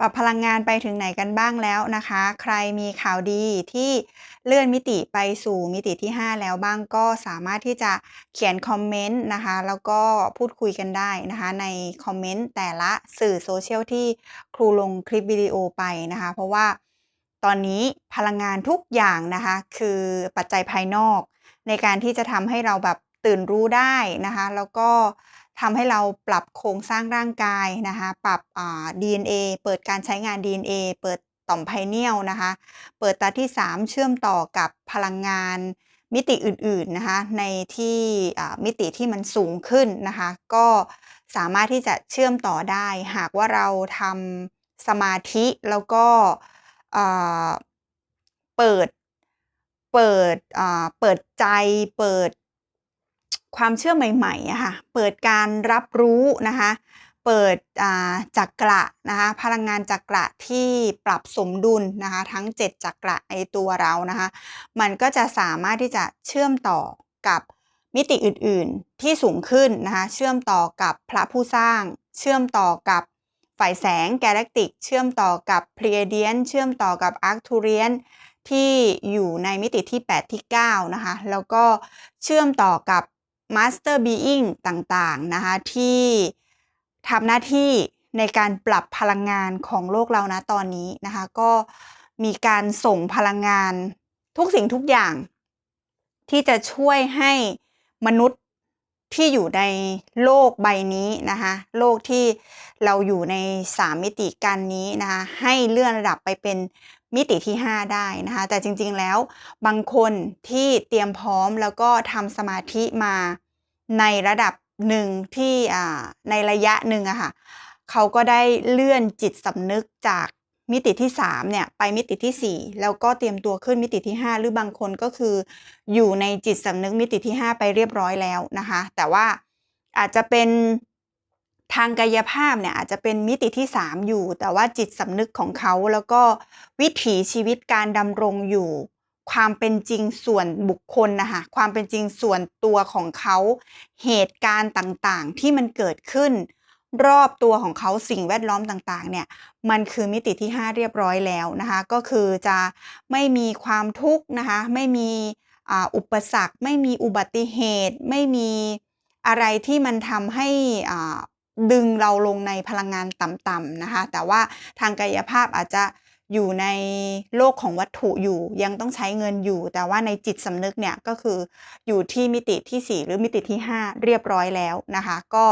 ปรับพลังงานไปถึงไหนกันบ้างแล้วนะคะ ใครมีข่าวดีที่เลื่อนมิติไปสู่มิติที่ 5 แล้วบ้างก็สามารถที่จะเขียนคอมเมนต์นะคะ แล้วก็พูดคุยกันได้นะคะ ในคอมเมนต์แต่ละสื่อโซเชียลที่ครูลงคลิปวิดีโอไปนะคะ เพราะว่าตอนนี้พลังงานทุกอย่างนะคะ คือปัจจัยภายนอก ในการที่จะทำให้เราแบบตื่นรู้ได้นะคะ แล้วก็ ทำให้เราปรับโครงสร้างร่างกายนะคะ ปรับอ่า DNA เปิดการใช้งาน DNA เปิดต่อมไพเนียลนะคะ เปิดตาที่ 3 เชื่อมต่อกับพลังงานมิติอื่นๆนะคะ ในที่มิติที่มันสูงขึ้นนะคะ ก็สามารถที่จะเชื่อมต่อได้ หากว่าเราทำสมาธิแล้วก็เปิดเปิดเปิดใจ เปิด ความเชื่อใหม่ๆอะค่ะ เปิดการรับรู้นะคะ เปิดจักระนะคะ พลังงานจักระที่ปรับสมดุลนะคะ ทั้ง 7จักระในตัวเรานะคะ มันก็จะสามารถที่จะเชื่อมต่อกับมิติอื่นๆที่สูงขึ้นนะคะ เชื่อมต่อกับพระผู้สร้าง เชื่อมต่อกับฝ่ายแสงกาแล็กติก เชื่อมต่อกับเพลียเดียน เชื่อมต่อกับอาร์คทูเรียนที่อยู่ในมิติที่ 8 ที่ 9 นะคะ แล้วก็เชื่อมต่อกับ Master Being ต่างๆนะคะที่ทำหน้าที่ในการปรับพลังงานของโลกเรานะตอนนี้นะคะก็มีการส่งพลังงานทุกสิ่งทุกอย่าง ที่จะช่วยให้มนุษย์ที่อยู่ในโลกใบนี้นะคะโลกที่เราอยู่ใน3มิติกันนี้นะคะให้เลื่อนระดับไปเป็น มิติที่ 5 ได้นะคะ แต่จริงๆแล้วบางคนที่เตรียมพร้อมแล้วก็ทำสมาธิมาในระดับหนึ่งที่ในระยะหนึ่งอะค่ะเขาก็ได้เลื่อนจิตสำนึกจากมิติที่3เนี่ยไปมิติที่ 4 แล้วก็เตรียมตัวขึ้นมิติที่ 5 หรือบางคนก็คืออยู่ในจิตสำนึกมิติที่ 5 ไปเรียบร้อยแล้วนะคะ แต่ว่าอาจจะเป็น ทางกายภาพเนี่ยอาจจะเป็นมิติที่ 3 อยู่ แต่ว่าจิตสำนึกของเขาแล้วก็วิถีชีวิตการดำรงอยู่ ความเป็นจริงส่วนบุคคลนะคะความเป็นจริงส่วนตัวของเขา เหตุการณ์ต่างๆ ที่มันเกิดขึ้น รอบตัวของเขาสิ่งแวดล้อมต่างๆ เนี่ยมันคือมิติที่ 5 เรียบร้อยแล้วนะคะ ก็คือจะไม่มีความทุกข์นะคะไม่มีอุปสรรค ไม่มีอุบัติเหตุ ไม่มีอะไรที่มันทำให้อ่า ดึงเราลงในพลังงานต่ำๆนะคะ แต่ว่าทางกายภาพอาจจะอยู่ในโลกของวัตถุอยู่ ยังต้องใช้เงินอยู่ แต่ว่าในจิตสำนึกเนี่ยก็คืออยู่ที่มิติที่ 4 หรือมิติที่ 5 เรียบร้อยแล้วนะคะ ก็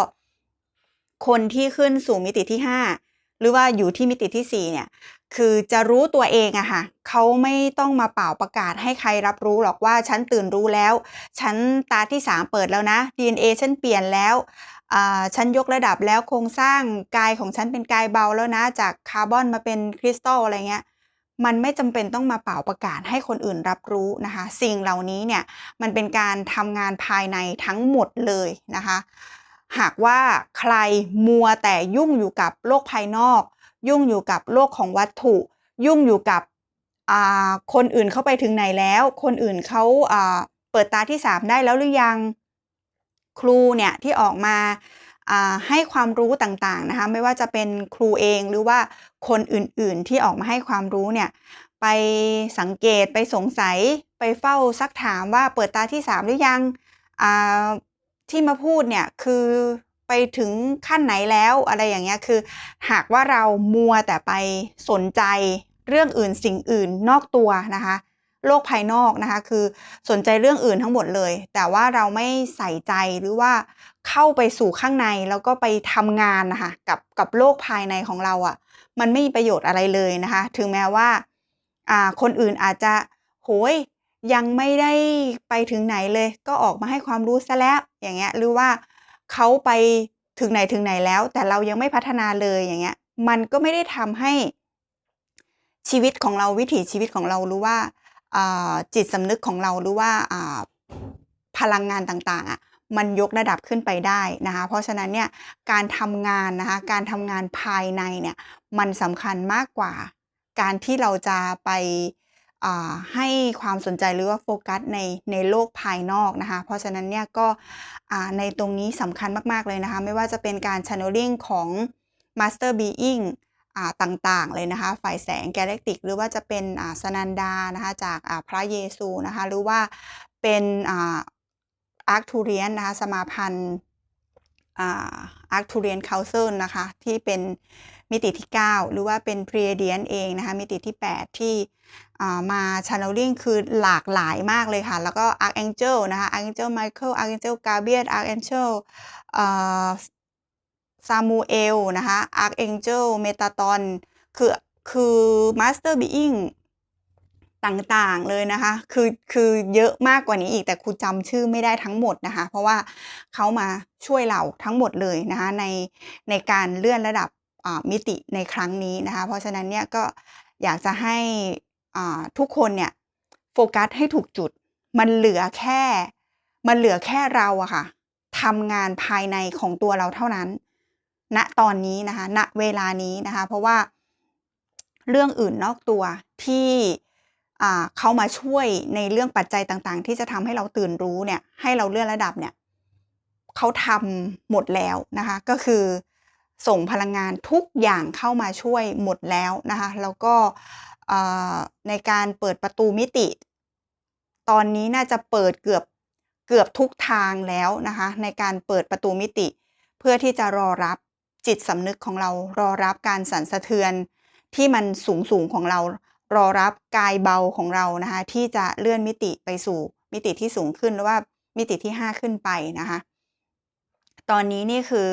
คนที่ขึ้นสู่มิติที่ 5 หรือว่าอยู่ที่มิติที่ 4 เนี่ย คือจะรู้ตัวเองอะค่ะเขาไม่ต้องมาเป่าประกาศให้ใครรับรู้หรอกว่าฉันตื่นรู้แล้ว ฉันตาที่ 3 เปิดแล้วนะ DNA ฉันเปลี่ยนแล้ว ฉันยกระดับแล้วโครงสร้างกายของฉันเป็นกายเบาแล้วนะ จากคาร์บอนมาเป็นคริสตัลอะไรเงี้ยมันไม่จำเป็นต้องมาเป่าประกาศให้คนอื่นรับรู้นะคะ สิ่งเหล่านี้เนี่ยมันเป็นการทำงานภายในทั้งหมดเลยนะคะ หากว่าใครมัวแต่ยุ่งอยู่กับโลกภายนอก ยุ่งอยู่กับโลกของวัตถุ ยุ่งอยู่กับคนอื่นเข้าไปถึงไหนแล้ว คนอื่นเขาอ่าเปิดตาที่ 3 ได้แล้วหรือยัง ครูเนี่ยที่ออกมาให้ความรู้ต่างๆนะคะไม่ว่าจะเป็นครูเองหรือว่าคนอื่นๆที่ออกมาให้ความรู้เนี่ยไปสังเกตไปสงสัยไปเฝ้าซักถามว่าเปิดตาที่ 3 หรือยังที่มาพูดเนี่ยคือไปถึงขั้นไหนแล้วอะไรอย่างเงี้ยคือ หากว่าเรามัวแต่ไปสนใจเรื่องอื่นสิ่งอื่นนอกตัวนะคะ โลกภายนอกนะคะ คือสนใจเรื่องอื่นทั้งหมดเลย แต่ว่าเราไม่ใส่ใจหรือว่าเข้าไปสู่ข้างในแล้วก็ไปทำงานนะคะกับกับโลกภายในของเราอะ่ะ มันไม่มีประโยชน์อะไรเลยนะคะ ถึงแม้ว่าอ่าคนอื่นอาจจะโหยยังไม่ได้ไปถึงไหนเลย ก็ออกมาให้ความรู้ซะแล้วอย่างเงี้ยหรือว่าเขาไปถึงไหนถึงไหนแล้ว แต่เรายังไม่พัฒนาเลยอย่างเงี้ยมันก็ไม่ได้ทำให้ชีวิตของเราวิถีชีวิตของเราหรือว่า จิตสำนึกของเราหรือว่าพลังงานต่างๆอะมันยกระดับขึ้นไปได้นะคะ เพราะฉะนั้นเนี่ยการทำงานนะคะการทำงานภายในเนี่ยมันสำคัญมากกว่า การที่เราจะไปให้ความสนใจหรือว่าโฟกัสในในโลกภายนอกนะคะ เพราะฉะนั้นเนี่ยก็ในตรงนี้สำคัญมาก ๆ เลยนะคะ ไม่ว่าจะเป็นการ channeling ของ Master Being อ่า ต่างๆเลยนะคะฝ่ายแสงแกลเล็กติก หรือว่าจะเป็นสนันดานะคะจากพระเยซูนะคะหรือว่าเป็นอาร์คทูเรียนนะคะสมาพันธ์อาร์คทูเรียนคาเซิลนะคะที่เป็นมิติที่ 9 หรือว่าเป็นพรีเดียนเองนะคะมิติที่ 8 ที่อ่ามา channeling คือหลากหลายมากเลยค่ะ แล้วก็ Archangel นะคะ Archangel Michael Archangel Gabriel Archangel อ่า ซามูเอลนะคะ Archangel Metatron คือคือ Master Being ต่างๆเลยนะคะ คือคือเยอะมากกว่านี้อีกแต่ครูจำชื่อไม่ได้ทั้งหมดนะคะ เพราะว่าเขามาช่วยเราทั้งหมดเลยนะคะในในการเลื่อนระดับมิติในครั้งนี้นะคะ เพราะฉะนั้นเนี่ยก็อยากจะให้ทุกคนเนี่ยโฟกัสให้ถูกจุด มันเหลือแค่ มันเหลือแค่เราอะค่ะทำงานภายในของตัวเราเท่านั้น ณตอนนี้นะคะ ณเวลานี้นะคะ เพราะว่าเรื่องอื่นนอกตัวที่เขามาช่วยในเรื่องปัจจัยต่างๆ ที่จะทำให้เราตื่นรู้เนี่ย ให้เราเลื่อนระดับเนี่ยเขาทำหมดแล้วนะคะ ก็คือส่งพลังงานทุกอย่างเข้ามาช่วยหมดแล้วนะคะ แล้วก็ในการเปิดประตูมิติ ตอนนี้น่าจะเปิดเกือบเกือบทุกทางแล้วนะคะ ในการเปิดประตูมิติ เพื่อที่จะรอรับ จิตสำนึกของเรารอรับการสั่นสะเทือน ที่มันสูงสูงของเรา รอรับกายเบาของเรานะคะที่จะเลื่อนมิติไปสู่ มิติที่สูงขึ้นหรือว่ามิติที่ 5 ขึ้นไปนะคะตอนนี้นี่คือ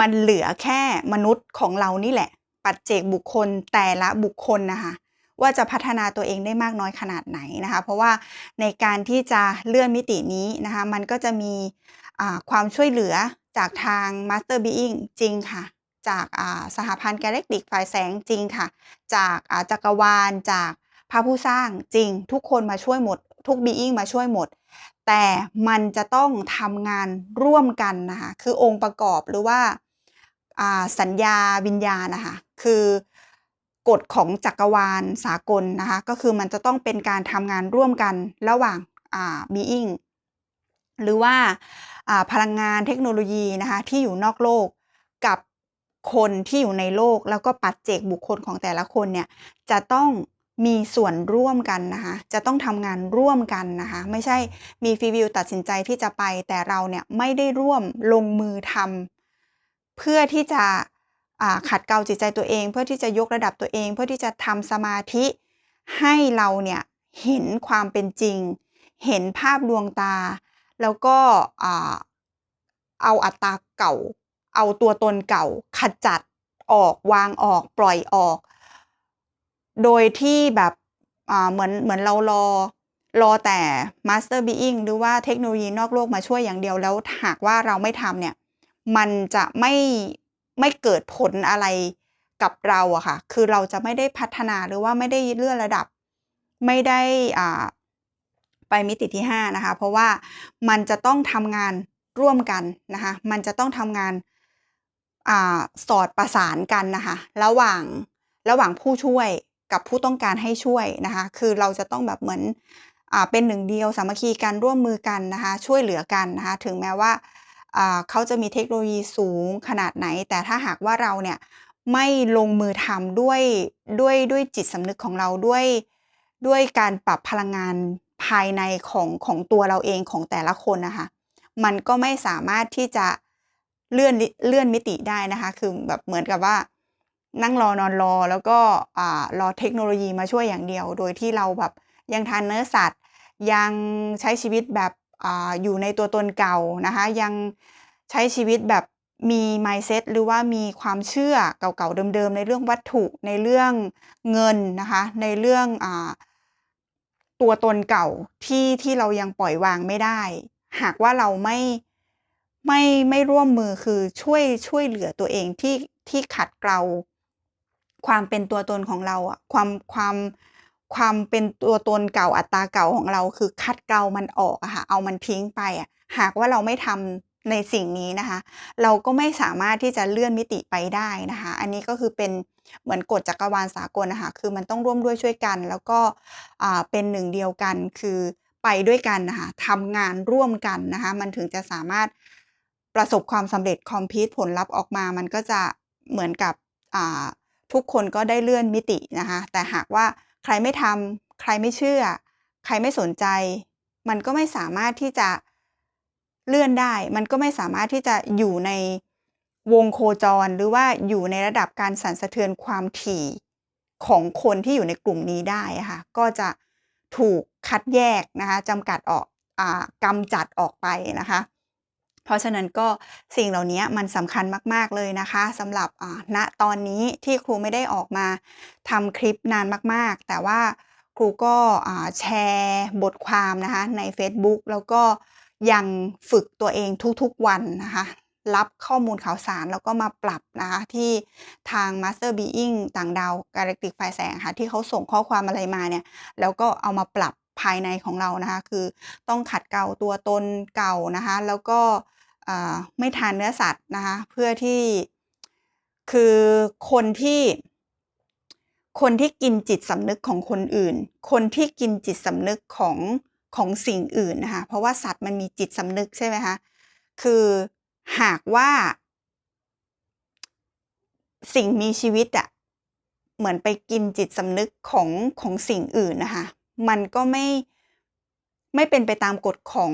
มันเหลือแค่มนุษย์ของเรานี่แหละ ปัจเจกบุคคลแต่ละบุคคลนะคะว่าจะพัฒนาตัวเองได้มากน้อยขนาดไหนนะคะ เพราะว่าในการที่จะเลื่อนมิตินี้นะคะ มันก็จะมีความช่วยเหลือ จากทาง Master Being จริงค่ะ จากสหพันธ์กลเลกติกฝ่ายแสงจริงค่ะ จากจักรวาลจากพระผู้สร้างจริง ทุกคนมาช่วยหมด ทุก Being มาช่วยหมด แต่มันจะต้องทำงานร่วมกันนะคะคือองค์ประกอบหรือว่าสัญญาวิญญาณนะคะคือกฎของจักรวาลสากลนะคะก็คือมันจะต้องเป็นการทำงานร่วมกันระหว่างอ่า being หรือว่า พลังงานเทคโนโลยีนะคะที่อยู่นอกโลกกับคนที่อยู่ในโลกแล้วก็ปัจเจกบุคคลของแต่ละคนเนี่ยจะต้องมีส่วนร่วมกันนะคะจะต้องทำงานร่วมกันนะคะไม่ใช่มีฟีวิวตัดสินใจที่จะไปแต่เราเนี่ยไม่ได้ร่วมลงมือทำเพื่อที่จะขัดเกลาจิตใจตัวเอง เพื่อที่จะยกระดับตัวเอง เพื่อที่จะทำสมาธิให้เราเนี่ยเห็นความเป็นจริง เห็นภาพดวงตา แล้วก็เอาอัตตาเก่า เอาตัวตนเก่า ขจัดออกวางออกปล่อยออก โดยที่แบบเหมือนเหมือนเรารอรอแต่ Master Being หรือว่าเทคโนโลยีนอกโลกมาช่วยอย่างเดียวแล้วหากว่าเราไม่ทำเนี่ย มันจะไม่ไม่เกิดผลอะไรกับเราอะค่ะ คือเราจะไม่ได้พัฒนาหรือว่าไม่ได้เลื่อนระดับ ไม่ได้อ่า ไปมิติที่ 5 นะคะ เพราะว่ามันจะต้องทำงานร่วมกันนะคะ มันจะต้องทำงานอสอดประสานกันนะคะ ระหว่างระหว่างผู้ช่วยกับผู้ต้องการให้ช่วยนะคะ คือเราจะต้องแบบเหมือนอเป็นหนึ่งเดียวสามัคคีกันร่วมมือกันนะคะ ช่วยเหลือกันนะคะ ถึงแม้ว่าเขาจะมีเทคโนโลยีสูงขนาดไหน แต่ถ้าหากว่าเราเนี่ยไม่ลงมือทำด้วยด้วยด้วยจิตสำนึกของเราด้วยด้วยการปรับพลังงาน ภายในของของตัวเราเองของแต่ละคนนะคะ มันก็ไม่สามารถที่จะเลื่อนเลื่อนมิติได้นะคะ คือแบบเหมือนกับว่า นั่งรอนอนรอแล้วก็รอเทคโนโลยีมาช่วยอย่างเดียว โดยที่เราแบบยังทานเนื้อสัตว์ ยังใช้ชีวิตแบบอยู่ในตัวตนเก่านะคะ ยังใช้ชีวิตแบบมี mindset หรือว่ามีความเชื่อเก่าๆเดิมๆ ในเรื่องวัตถุในเรื่องเงินนะคะ ในเรื่องอ ตัวตนเก่าที่ที่เรายังปล่อยวางไม่ได้ หากว่าเราไม่ไม่ไม่ร่วมมือคือช่วยช่วยเหลือตัวเองที่ที่ขัดเกลาความเป็นตัวตนของเราอะความความความเป็นตัวตนเก่าอัตราเก่าของเรา คือคัดเกลามันออกอะค่ะเอามันทิ้งไปอะหากว่าเราไม่ทำ ในสิ่งนี้นะคะ เราก็ไม่สามารถที่จะเลื่อนมิติไปได้นะคะ อันนี้ก็คือเป็นเหมือนกฎจักรวาลสากลนะคะ คือมันต้องร่วมด้วยช่วยกัน แล้วก็เป็นหนึ่งเดียวกันคือไปด้วยกันนะคะทำงานร่วมกันนะคะ มันถึงจะสามารถประสบความสำเร็จคอมพิวต์ผลลัพธ์ออกมา มันก็จะเหมือนกับทุกคนก็ได้เลื่อนมิตินะคะ แต่หากว่าใครไม่ทำใครไม่เชื่อ ใครไม่สนใจ มันก็ไม่สามารถที่จะ เลื่อนได้ มันก็ไม่สามารถที่จะอยู่ในวงโคจรหรือว่าอยู่ในระดับการสั่นสะเทือนความถี่ของคนที่อยู่ในกลุ่มนี้ได้ค่ะ ก็จะถูกคัดแยกนะคะจำกัดออกอกำจัดออกไปนะคะ เพราะฉะนั้นก็สิ่งเหล่านี้มันสำคัญมาก ๆ เลยนะคะสำหรับณตอนนี้ที่ครูไม่ได้ออกมาทำคลิปนานมาก ๆ แต่ว่าครูก็แชร์บทความนะคะในเฟซบุ๊กแล้วก็ ยังฝึกตัวเองทุกๆวันนะคะรับข้อมูลข่าวสารแล้วก็มาปรับนะคะที่ทาง Master Being ต่างดาว Galactic ไฟแสงค่ะที่เขาส่งข้อความอะไรมาเนี่ยแล้วก็เอามาปรับภายในของเรานะคะคือต้องขัดเกลาตัวตนเก่านะคะแล้วก็ไม่ทานเนื้อสัตว์นะคะเพื่อที่คือคนที่ คนที่กินจิตสำนึกของคนอื่น คนที่กินจิตสำนึกของ ของสิ่งอื่นนะคะ เพราะว่าสัตว์มันมีจิตสำนึกใช่ไหมคะ คือหากว่า สิ่งมีชีวิตอะเหมือนไปกินจิตสำนึกของของสิ่งอื่นนะคะ มันก็ไม่ไม่เป็นไปตามกฎของ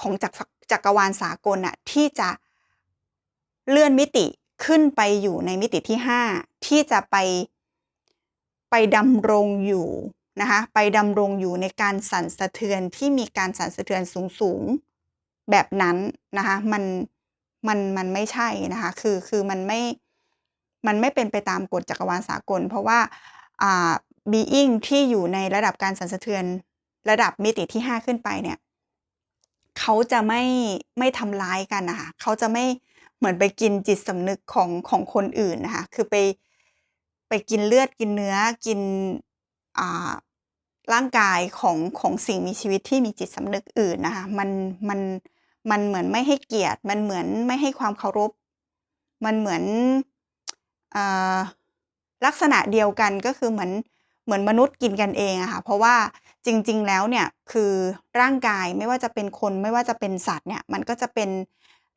ของจักรจักรวาลสากลอะที่จะเลื่อนมิติขึ้นไปอยู่ในมิติที่ห้าที่จะไปไปดำรงอยู่ นะคะไปดำรงอยู่ในการสั่นสะเทือนที่มีการสั่นสะเทือนสูงๆแบบนั้นนะคะมันมันมันไม่ใช่นะคะคือคือมันไม่มันไม่เป็นไปตามกฎจักรวาลสากล เพราะว่าอ่า being ที่อยู่ในระดับการสั่นสะเทือนระดับมิติที่ห้าขึ้นไปเนี่ยเขาจะไม่ไม่ทำร้ายกันนะคะเขาจะไม่เหมือนไปกินจิตสำนึกของของคนอื่นนะคะคือไปไปกินเลือดกินเนื้อกินอ่า ร่างกายของของสิ่งมีชีวิตที่มีจิตสำนึกอื่นนะคะมันมันมันเหมือนไม่ให้เกียรติ มันเหมือนไม่ให้ความเคารพ มันเหมือนอลักษณะเดียวกันก็คือเหมือนเหมือนมนุษย์กินกันเองอะค่ะเพราะว่าจริง ๆ แล้วเนี่ยคือร่างกายไม่ว่าจะเป็นคนไม่ว่าจะเป็นสัตว์เนี่ยมันก็จะเป็น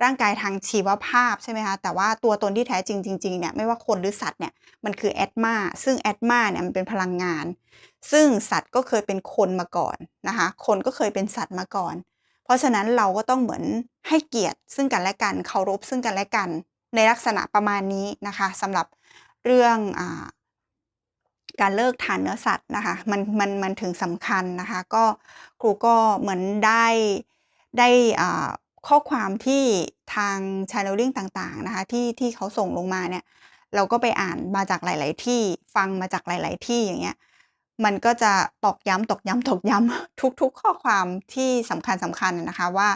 ร่างกายทางชีวภาพใช่ไหมคะแต่ว่าตัวตนที่แท้จริงจริงๆเนี่ยไม่ว่าคนหรือสัตว์เนี่ยมันคือแอตมาซึ่งแอตมาเนี่ยมันเป็นพลังงาน ซึ่งสัตว์ก็เคยเป็นคนมาก่อนนะคะคนก็เคยเป็นสัตว์มาก่อน เพราะฉะนั้นเราก็ต้องเหมือนให้เกียรติ ซึ่งกันและกันเคารพซึ่งกันและกัน ในลักษณะประมาณนี้นะคะสำหรับเรื่องอาการเลิกทานเนื้อสัตว์นะคะมันมันมันถึงสำคัญนะคะ ก็ครูก็เหมือนได้ได้อ่า ข้อความที่ทาง channeling ต่างๆนะคะที่ที่เขาส่งลงมาเนี่ย เราก็ไปอ่านมาจากหลาย ๆ ที่ฟังมาจากหลาย ๆ ที่อย่างเงี้ยมันก็จะตอกย้ำตอกย้ำตอกย้ำทุก ๆ ข้อความที่สำคัญสำคัญนะคะว่า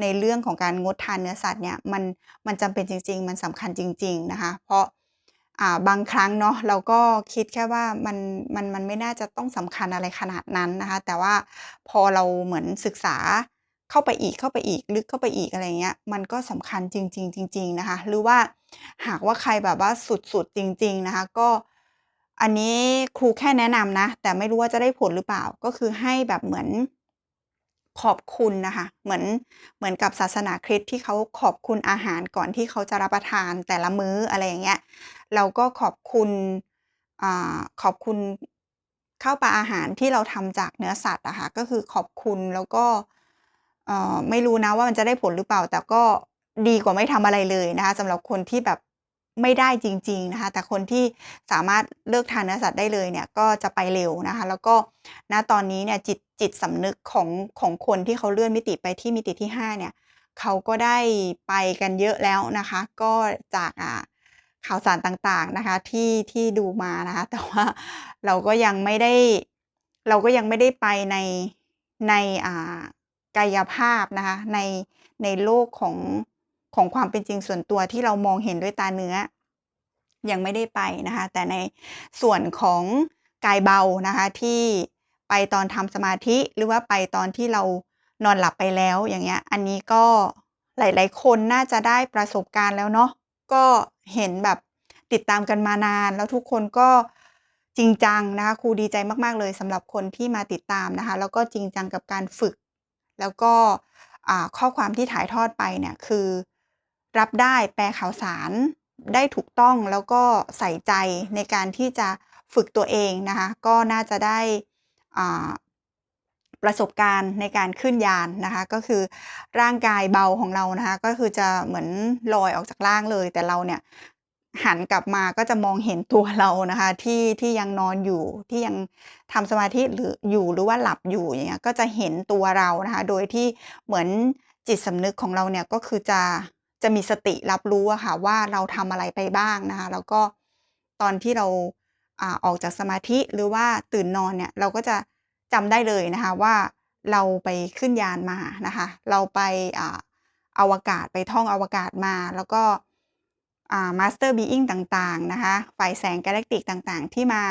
ในเรื่องของการงดทานเนื้อสัตว์เนี่ยมันมันจำเป็นจริง ๆ มันสำคัญจริง ๆ นะคะ เพราะอ่าบางครั้งเนาะเราก็คิดแค่ว่ามันมันมันไม่น่าจะต้องสำคัญอะไรขนาดนั้นนะคะ แต่ว่าพอเราเหมือนศึกษา เข้าไปอีกเข้าไปอีก ลึกเข้าไปอีกอะไรเงี้ยมันก็สำคัญจริง ๆ จริง ๆ นะคะ หรือว่าหากว่าใครแบบว่าสุดๆจริง ๆ นะคะ ก็อันนี้ครูแค่แนะนำนะ แต่ไม่รู้ว่าจะได้ผลหรือเปล่าก็คือให้แบบเหมือนขอบคุณนะคะ เหมือนเหมือนกับศาสนาคริสต์ที่เขาขอบคุณอาหารก่อนที่เขาจะรับประทานแต่ละมื้ออะไรอย่างเงี้ยเราก็ขอบคุณอ่าขอบคุณข้าวปลาอาหารที่เราทำจากเนื้อสัตว์อะค่ะก็คือขอบคุณแล้วก็ ไม่รู้นะว่ามันจะได้ผลหรือเปล่า แต่ก็ดีกว่าไม่ทำอะไรเลยนะคะสำหรับคนที่แบบไม่ได้จริง ๆนะคะ แต่คนที่สามารถเลิกทานเนื้อสัตว์ได้เลยเนี่ยก็จะไปเร็วนะคะ แล้วก็ณตอนนี้เนี่ยจิตจิตสำนึกของของคนที่เขาเลื่อนมิติไปที่มิติที่ห้าเนี่ยเขาก็ได้ไปกันเยอะแล้วนะคะ ก็จากอ่าข่าวสารต่างๆนะคะที่ที่ดูมานะคะ แต่ว่าเราก็ยังไม่ได้ เราก็ยังไม่ได้ไปในในอ่า กายภาพนะคะในในโลกของของความเป็นจริงส่วนตัวที่เรามองเห็นด้วยตาเนื้อ ยังไม่ได้ไปนะคะ แต่ในส่วนของกายเบานะคะที่ไปตอนทำสมาธิหรือว่าไปตอนที่เรานอนหลับไปแล้วอย่างเงี้ยอันนี้ก็หลาย ๆ คนน่าจะได้ประสบการณ์แล้วเนาะก็เห็นแบบติดตามกันมานาน แล้วทุกคนก็จริงจังนะคะครูดีใจมาก ๆ เลยสำหรับคนที่มาติดตามนะคะ แล้วก็จริงจังกับการฝึก แล้วก็ข้อความที่ถ่ายทอดไปเนี่ยคือรับได้แปลข่าวสารได้ถูกต้องแล้วก็ใส่ใจในการที่จะฝึกตัวเองนะคะ ก็น่าจะได้ประสบการณ์ในการขึ้นยานนะคะ ก็คือร่างกายเบาของเรานะคะ ก็คือจะเหมือนลอยออกจากร่างเลย แต่เราเนี่ย หันกลับมาก็จะมองเห็นตัวเรานะคะ ที่ที่ยังนอนอยู่ที่ยังทำสมาธิหรืออยู่หรือว่าหลับอยู่อย่างเงี้ยก็จะเห็นตัวเรานะคะ โดยที่เหมือนจิตสำนึกของเราเนี่ยก็คือจะจะมีสติรับรู้อะค่ะว่าเราทำอะไรไปบ้างนะคะ แล้วก็ตอนที่เราอ่าออกจากสมาธิหรือว่าตื่นนอนเนี่ยเราก็จะจำได้เลยนะคะว่าเราไปขึ้นยานมานะคะ เราไปอ่าอวกาศไปท่องอวกาศมาแล้วก็ อ่า Master Being ต่างๆนะคะฝ่ายแสงกาแล็กติกต่างๆ ที่มา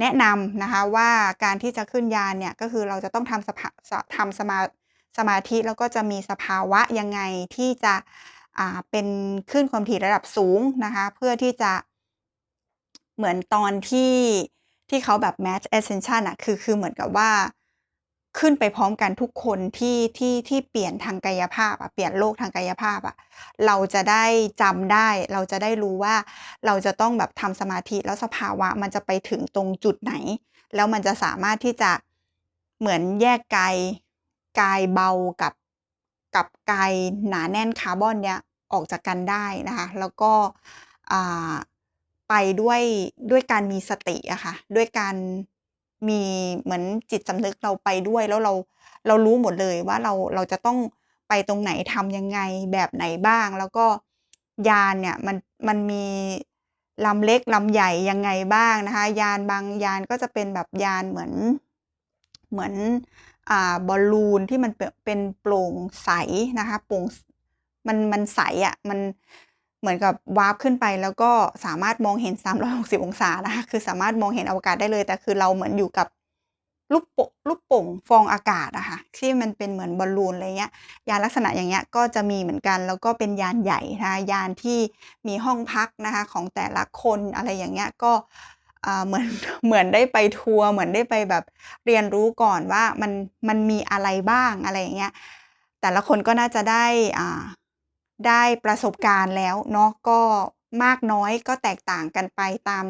แนะนำนะคะว่าการที่จะขึ้นยานเนี่ย ก็คือเราจะต้องทำสภาทำสมาสมาธิแล้วก็จะมีสภาวะยังไงที่จะเป็นคลื่นความถี่ระดับสูงนะคะ เพื่อที่จะเหมือนตอนที่ที่เขาแบบ Mass Ascension อะคือคือเหมือนกับว่า ขึ้นไปพร้อมกันทุกคนที่ที่ที่เปลี่ยนทางกายภาพอะเปลี่ยนโลกทางกายภาพอะเราจะได้จำได้ เราจะได้รู้ว่าเราจะต้องแบบทำสมาธิแล้วสภาวะมันจะไปถึงตรงจุดไหน แล้วมันจะสามารถที่จะเหมือนแยกกายกายเบากับกับกายหนาแน่นคาร์บอนเนี่ยออกจากกันได้นะคะแล้วก็ไปด้วยด้วยการมีสติอะค่ะด้วยการ มีเหมือนจิตสำนึกเราไปด้วยแล้วเราเรารู้หมดเลยว่าเราเราจะต้องไปตรงไหนทำยังไงแบบไหนบ้าง แล้วก็ยานเนี่ยมันมันมีลำเล็กลำใหญ่ยังไงบ้างนะคะ ยานบางยานก็จะเป็นแบบยานเหมือนเหมือนอ่าบอลลูนที่มันเป็นโปร่งใสนะคะโปร่งมันมันใสอะมัน เหมือนกับวาร์ปขึ้นไปแล้วก็สามารถมองเห็น 360 องศานะคะคือสามารถมองเห็นอวกาศได้เลย แต่คือเราเหมือนอยู่กับลูกโป่งลูกโป่งฟองอากาศอะค่ะที่มันเป็นเหมือนบอลลูนอะไรเงี้ยยานลักษณะอย่างเงี้ยก็จะมีเหมือนกัน แล้วก็เป็นยานใหญ่นะคะยานที่มีห้องพักนะคะของแต่ละคนอะไรอย่างเงี้ยก็เหมือนเหมือนได้ไปทัวร์เหมือนได้ไปแบบเรียนรู้ก่อนว่ามันมันมีอะไรบ้างอะไรอย่างเงี้ยแต่ละคนก็น่าจะได้อ่า ได้ประสบการณ์แล้วเนาะก็มากน้อยก็แตกต่างกันไปตาม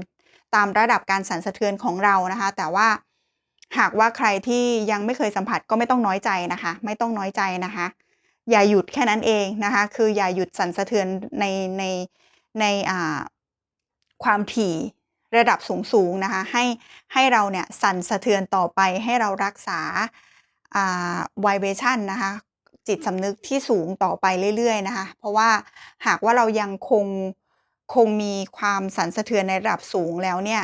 ตามระดับการสั่นสะเทือนของเรานะคะ แต่ว่าหากว่าใครที่ยังไม่เคยสัมผัสก็ไม่ต้องน้อยใจนะคะ ไม่ต้องน้อยใจนะคะ อย่าหยุดแค่นั้นเองนะคะ คืออย่าหยุดสั่นสะเทือนในในในอ่าความถี่ระดับสูงๆนะคะ ให้ให้เราเนี่ยสั่นสะเทือนต่อไปให้เรารักษาอ่า vibration นะคะ จิตสำนึกที่สูงต่อไปเรื่อยๆนะคะ เพราะว่าหากว่าเรายังคงคงมีความสั่นสะเทือนในระดับสูงแล้วเนี่ย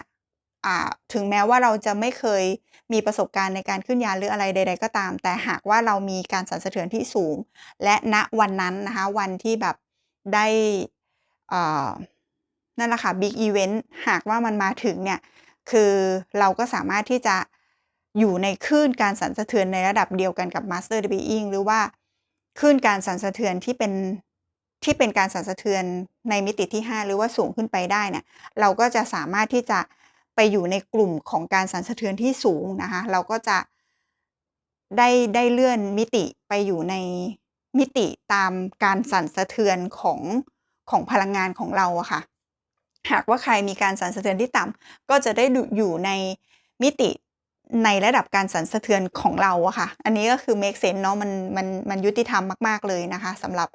ถึงแม้ว่าเราจะไม่เคยมีประสบการณ์ในการขึ้นยานหรืออะไรใด ๆ ก็ตาม แต่หากว่าเรามีการสั่นสะเทือนที่สูง และณวันนั้นนะคะวันที่แบบได้นั่นแหละค่ะ Big Event หากว่ามันมาถึงเนี่ยคือเราก็สามารถที่จะอยู่ในคลื่นการสั่นสะเทือนในระดับเดียวกันกับ Master Being หรือว่า คลื่นการสั่นสะเทือนที่เป็นที่เป็นการสั่นสะเทือนในมิติที่ 5 หรือว่าสูงขึ้นไปได้เนี่ยเราก็จะสามารถที่จะไปอยู่ในกลุ่มของการสั่นสะเทือนที่สูงนะคะเราก็จะได้ได้เลื่อนมิติไปอยู่ในมิติตามการสั่นสะเทือนของของพลังงานของเราอะค่ะ หากว่าใครมีการสั่นสะเทือนที่ต่ำก็จะได้อยู่ในมิติ ในระดับการสั่นสะเทือนของเราอะค่ะ อันนี้ก็คือเมกเซนส์เนาะมันมันมันยุติธรรมมาก ๆ เลยนะคะสำหรับ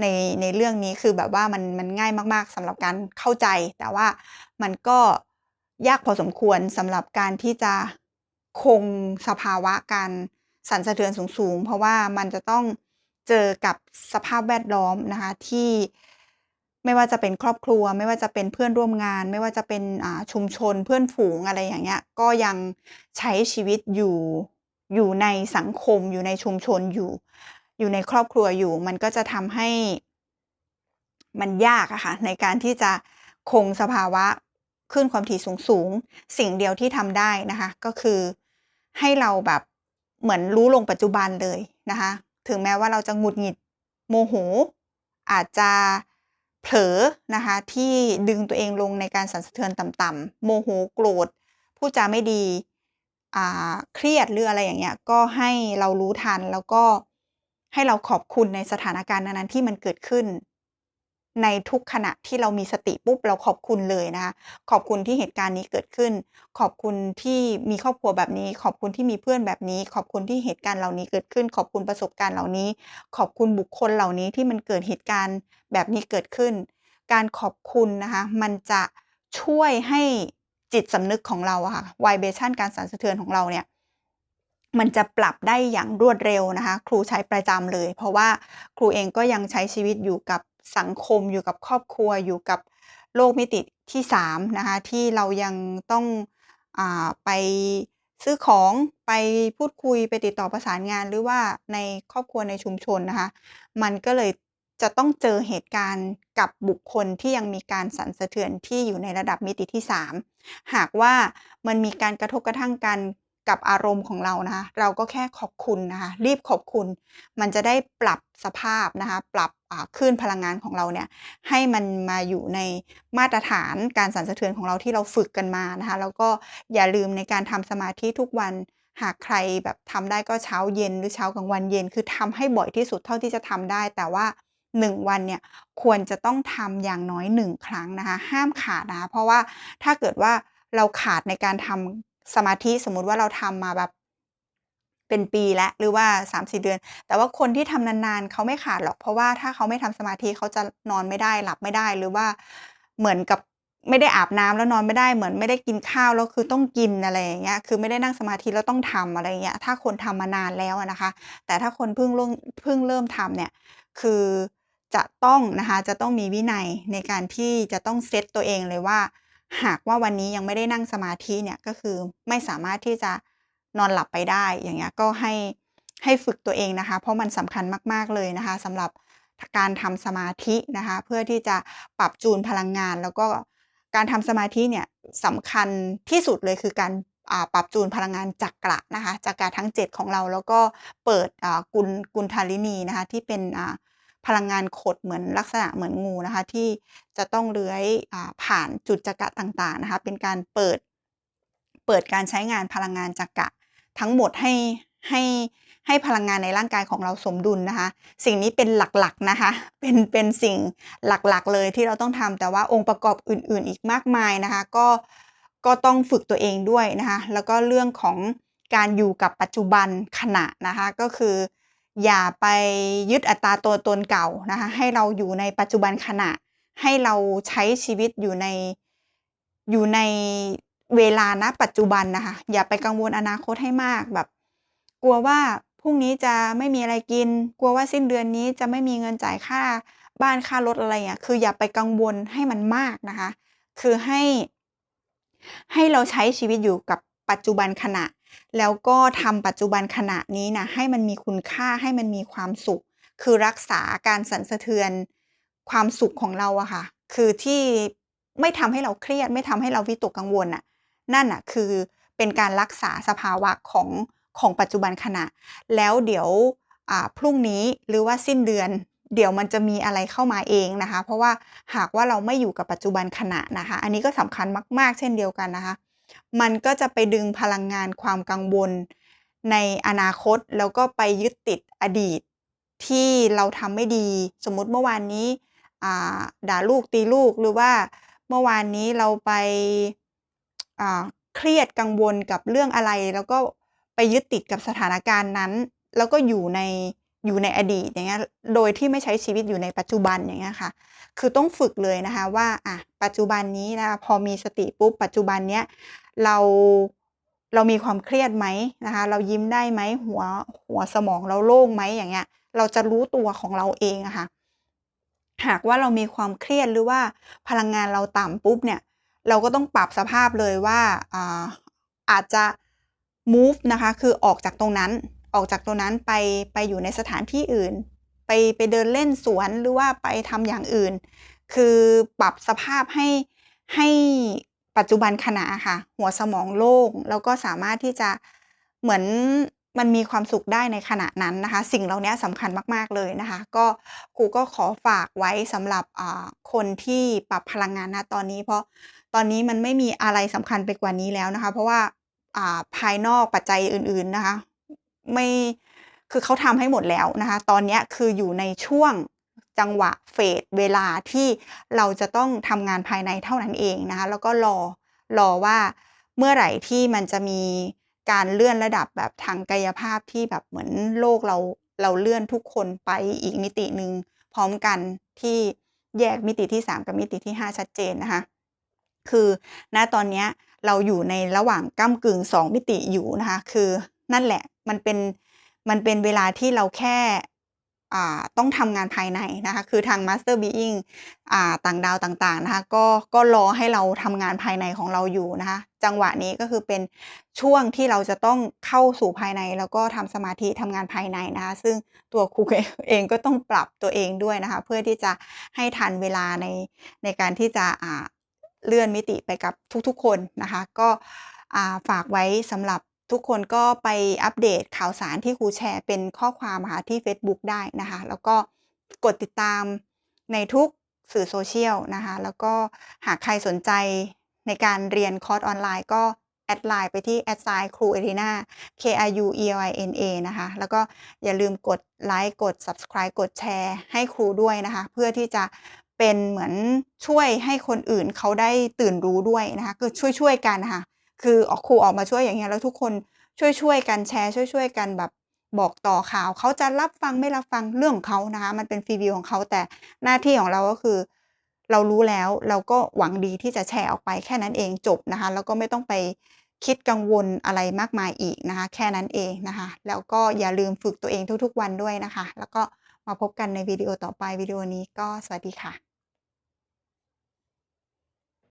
ในในเรื่องนี้คือแบบว่ามันมันง่ายมากๆสำหรับการเข้าใจ แต่ว่ามันก็ยากพอสมควรสำหรับการที่จะคงสภาวะการสั่นสะเทือนสูงๆ เพราะว่ามันจะต้องเจอกับสภาพแวดล้อมนะคะที่ ไม่ว่าจะเป็นครอบครัว ไม่ว่าจะเป็นเพื่อนร่วมงาน ไม่ว่าจะเป็นอ่าชุมชนเพื่อนฝูงอะไรอย่างเงี้ยก็ยังใช้ชีวิตอยู่อยู่ในสังคมอยู่ในชุมชนอยู่ อยู่ในครอบครัวอยู่ มันก็จะทำให้มันยากอะค่ะในการที่จะคงสภาวะคลื่นความถี่สูงๆสิ่งเดียวที่ทำได้นะคะ ก็คือให้เราแบบเหมือนรู้ลงปัจจุบันเลยนะคะ ถึงแม้ว่าเราจะหงุดหงิดโมโหอาจจะ เผลอนะคะที่ดึงตัวเองลงในการสั่นสะเทือนต่ำๆโมโหโกรธพูดจาไม่ดีเครียดหรืออะไรอย่างเงี้ยก็ให้เรารู้ทันแล้วก็ให้เราขอบคุณในสถานการณ์นั้นๆที่มันเกิดขึ้น ในทุกขณะที่เรามีสติปุ๊บเราขอบคุณเลยนะคะขอบคุณที่เหตุการณ์นี้เกิดขึ้น ขอบคุณที่มีครอบครัวแบบนี้ ขอบคุณที่มีเพื่อนแบบนี้ ขอบคุณที่เหตุการณ์เหล่านี้เกิดขึ้น ขอบคุณประสบการณ์เหล่านี้ ขอบคุณบุคคลเหล่านี้ที่มันเกิดเหตุการณ์แบบนี้เกิดขึ้น การขอบคุณนะคะมันจะช่วยให้จิตสำนึกของเราอะค่ะ vibration การสั่นสะเทือนของเราเนี่ยมันจะปรับได้อย่างรวดเร็วนะคะ ครูใช้ประจำเลย เพราะว่าครูเองก็ยังใช้ชีวิตอยู่กับ สังคมอยู่กับครอบครัวอยู่กับโลกมิติที่3นะคะที่เรายังต้องอไปซื้อของไปพูดคุยไปติดต่อประสานงานหรือว่าในครอบครัวในชุมชนนะคะมันก็เลยจะต้องเจอเหตุการณ์กับบุคคลที่ยังมีการสั่นสะเทือนที่อยู่ในระดับมิติที่ 3 หากว่ามันมีการกระทบกระทั่งกัน กับอารมณ์ของเรานะคะเราก็แค่ขอบคุณนะคะรีบขอบคุณ มันจะได้ปรับสภาพนะคะปรับคลื่นพลังงานของเราเนี่ยให้มันมาอยู่ในมาตรฐานการสั่นสะเทือนของเราที่เราฝึกกันมานะคะแล้วก็อย่าลืมในการทำสมาธิทุกวันหากใครแบบทำได้ก็เช้าเย็นหรือเช้ากลางวันเย็น คือทำให้บ่อยที่สุดเท่าที่จะทำได้ แต่ว่า 1 วันเนี่ยควรจะต้องทำอย่างน้อย 1 ครั้งนะคะห้ามขาดนะคะเพราะว่าถ้าเกิดว่าเราขาดในการทำ สมาธิสมมุติว่าเราทำมาแบบเป็นปีแล้วหรือว่า3-4เดือน แต่ว่าคนที่ทำนานๆเขาไม่ขาดหรอก เพราะว่าถ้าเขาไม่ทำสมาธิเขาจะนอนไม่ได้หลับไม่ได้หรือว่าเหมือนกับไม่ได้อาบน้ำแล้วนอนไม่ได้เหมือนไม่ได้กินข้าวแล้วคือต้องกินอะไรอย่างเงี้ยคือไม่ได้นั่งสมาธิแล้วต้องทำอะไรอย่างเงี้ยถ้าคนทำมานานแล้วนะคะ แต่ถ้าคนเพิ่งร่วงเพิ่งเริ่มทำเนี่ยคือจะต้องนะคะจะต้องมีวินัยในการที่จะต้องเซตตัวเองเลยว่า หากว่าวันนี้ยังไม่ได้นั่งสมาธิเนี่ยก็คือไม่สามารถที่จะนอนหลับไปได้ อย่างเงี้ยก็ให้ให้ฝึกตัวเองนะคะ เพราะมันสำคัญมาก ๆ เลยนะคะสำหรับการทำสมาธินะคะ เพื่อที่จะปรับจูนพลังงาน แล้วก็การทำสมาธิเนี่ยสำคัญที่สุดเลยคือการปรับจูนพลังงานจักระนะคะจักระทั้ง 7 ของเรา แล้วก็เปิดกุลกุณฑาลินีนะคะที่เป็นอ่า พลังงานขดเหมือนลักษณะเหมือนงูนะคะ ที่จะต้องเลื้อยอผ่านจุดจักระต่างๆนะคะ เป็นการเปิดเปิดการใช้งานพลังงานจักระทั้งหมดให้ให้ให้พลังงานในร่างกายของเราสมดุลนะคะ สิ่งนี้เป็นหลักๆนะคะ เป็นเป็นสิ่งหลักๆเลยที่เราต้องทำแต่ว่าองค์ประกอบอื่น ๆ อีกมากมายนะคะ ก็ก็ต้องฝึกตัวเองด้วยนะคะ แล้วก็เรื่องของการอยู่กับปัจจุบันขณะนะคะ ก็คือ อย่าไปยึดอัตราตัวตนเก่านะคะให้เราอยู่ในปัจจุบันขณะ ให้เราใช้ชีวิตอยู่ในอยู่ในเวลาณปัจจุบันนะคะ อย่าไปกังวลอนาคตให้มากแบบ กลัวว่าพรุ่งนี้จะไม่มีอะไรกิน กลัวว่าสิ้นเดือนนี้จะไม่มีเงินจ่ายค่าบ้านค่ารถอะไรอย่างเงี้ยคืออย่าไปกังวลให้มันมากนะคะ คือให้ ให้เราใช้ชีวิตอยู่กับปัจจุบันขณะ แล้วก็ทำปัจจุบันขณะนี้นะให้มันมีคุณค่าให้มันมีความสุข คือรักษาการสั่นสะเทือนความสุขของเราอะค่ะ คือที่ไม่ทำให้เราเครียด ไม่ทำให้เราวิตกกังวลน่ะนั่นน่ะคือเป็นการรักษาสภาวะของของปัจจุบันขณะ แล้วเดี๋ยวพรุ่งนี้หรือว่าสิ้นเดือน เดี๋ยวมันจะมีอะไรเข้ามาเองนะคะ เพราะว่าหากว่าเราไม่อยู่กับปัจจุบันขณะนะคะ อันนี้ก็สำคัญมาก ๆ เช่นเดียวกันนะคะ มันก็จะไปดึงพลังงานความกังวล ในอนาคตแล้วก็ไปยึดติดอดีต ที่เราทำไม่ดี สมมุติเมื่อวานนี้ด่าลูกตีลูกหรือว่าเมื่อวานนี้เราไปเครียดกังวลกับเรื่องอะไร แล้วก็ไปยึดติดกับสถานการณ์นั้น แล้วก็อยู่ในอยู่ในอดีตอย่างเงี้ยโดยที่ไม่ใช้ชีวิตอยู่ในปัจจุบันอย่างเงี้ยค่ะ คือต้องฝึกเลยนะคะว่าอะปัจจุบันนี้นะพอมีสติปุ๊บปัจจุบันเนี้ย เราเรามีความเครียดไหมนะคะ เรายิ้มได้ไหมหัวหัวสมองเราโล่งไหมอย่างเงี้ย เราจะรู้ตัวของเราเองอะค่ะ หากว่าเรามีความเครียดหรือว่าพลังงานเราต่ำปุ๊บเนี่ย เราก็ต้องปรับสภาพเลยว่าอาอาจจะมูฟนะคะ คือออกจากตรงนั้น ออกจากตรงนั้นไปไปอยู่ในสถานที่อื่น ไปไปเดินเล่นสวนหรือว่าไปทำอย่างอื่น คือปรับสภาพให้ให้ ปัจจุบันขณะอะค่ะ หัวสมองโล่งแล้วก็สามารถที่จะเหมือนมันมีความสุขได้ในขณะนั้นนะคะ สิ่งเหล่าเนี้ยสำคัญมากๆเลยนะคะ ก็ครูก็ขอฝากไว้สำหรับคนที่ปรับพลังงานณตอนนี้ เพราะตอนนี้มันไม่มีอะไรสำคัญไปกว่านี้แล้วนะคะ เพราะว่าอ่าภายนอกปัจจัยอื่น ๆนะคะ ไม่คือเขาทำให้หมดแล้วนะคะ ตอนเนี้ยคืออยู่ในช่วง จังหวะเฟสเวลาที่เราจะต้องทำงานภายในเท่านั้นเองนะคะแล้วก็รอรอว่าเมื่อไหร่ที่มันจะมีการเลื่อนระดับแบบทางกายภาพที่แบบเหมือนโลกเราเราเลื่อนทุกคนไปอีกมิติหนึ่งพร้อมกันที่แยกมิติที่ 3 กับมิติที่ 5 ชัดเจนนะคะ คือณตอนนี้เราอยู่ในระหว่างก้ากึ่ง 2 มิติอยู่นะคะ คือนั่นแหละมันเป็นมันเป็นเวลาที่เราแค่ ต้องทำงานภายในนะคะ คือทาง Master Being อ่าต่างดาวต่างๆนะคะก็ก็รอให้เราทำงานภายในของเราอยู่นะคะ จังหวะนี้ก็คือเป็นช่วงที่เราจะต้องเข้าสู่ภายใน แล้วก็ทำสมาธิทำงานภายในนะคะ ซึ่งตัวครูเองก็ต้องปรับตัวเองด้วยนะคะ เพื่อที่จะให้ทันเวลาในในการที่จะอ่าเลื่อนมิติไปกับทุกๆคนนะคะ ก็ฝากไว้สำหรับ ทุกคนก็ไปอัปเดตข่าวสารที่ครูแชร์เป็นข้อความค่ะที่เฟซบุ๊กได้นะคะ แล้วก็กดติดตามในทุกสื่อโซเชียลนะคะ แล้วก็หากใครสนใจในการเรียนคอร์สออนไลน์ก็แอดไลน์ไปที่ a d s i g n ครูเอรีนา K R U E L I N A นะคะ แล้วก็อย่าลืมกดไลค์กด subscribe กดแชร์ให้ครูด้วยนะคะ เพื่อที่จะเป็นเหมือนช่วยให้คนอื่นเขาได้ตื่นรู้ด้วยนะคะ คือช่วยๆกันนะคะ คือออกครูออกมาช่วยอย่างเงี้ยแล้วทุกคนช่วยๆกันแชร์ช่วยๆกันแบบบอกต่อข่าวเขาจะรับฟังไม่รับฟังเรื่องของเขานะคะมันเป็นฟรีวิวของเขาแต่หน้าที่ของเราก็คือ เรารู้แล้วเราก็หวังดีที่จะแชร์ออกไปแค่นั้นเองจบนะคะแล้วก็ไม่ต้องไปคิดกังวลอะไรมากมายอีกนะคะ แค่นั้นเองนะคะ แล้วก็อย่าลืมฝึกตัวเองทุกๆวันด้วยนะคะ แล้วก็มาพบกันในวิดีโอต่อไปวิดีโอนี้ก็สวัสดีค่ะ